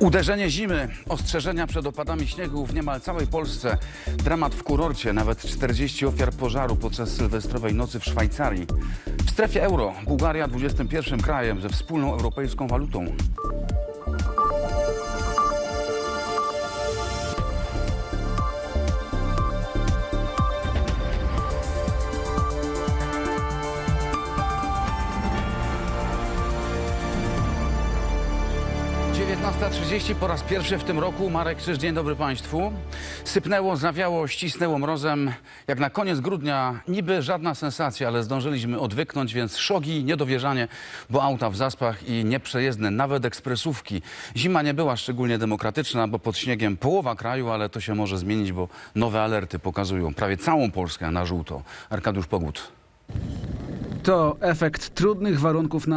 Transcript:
Uderzenie zimy, ostrzeżenia przed opadami śniegu w niemal całej Polsce. Dramat w kurorcie, nawet 40 ofiar pożaru podczas sylwestrowej nocy w Szwajcarii. W strefie euro Bułgaria 21 krajem ze wspólną europejską walutą. Dziewiętnasta trzydzieści po raz pierwszy w tym roku. Marek Krzyż, dzień dobry Państwu. Sypnęło, zawiało, ścisnęło mrozem. Jak na koniec grudnia niby żadna sensacja, ale zdążyliśmy odwyknąć, więc szogi, niedowierzanie, bo auta w zaspach i nieprzejezdne, nawet ekspresówki. Zima nie była szczególnie demokratyczna, bo pod śniegiem połowa kraju, ale to się może zmienić, bo nowe alerty pokazują prawie całą Polskę na żółto. Arkadiusz Pogód. To efekt trudnych warunków na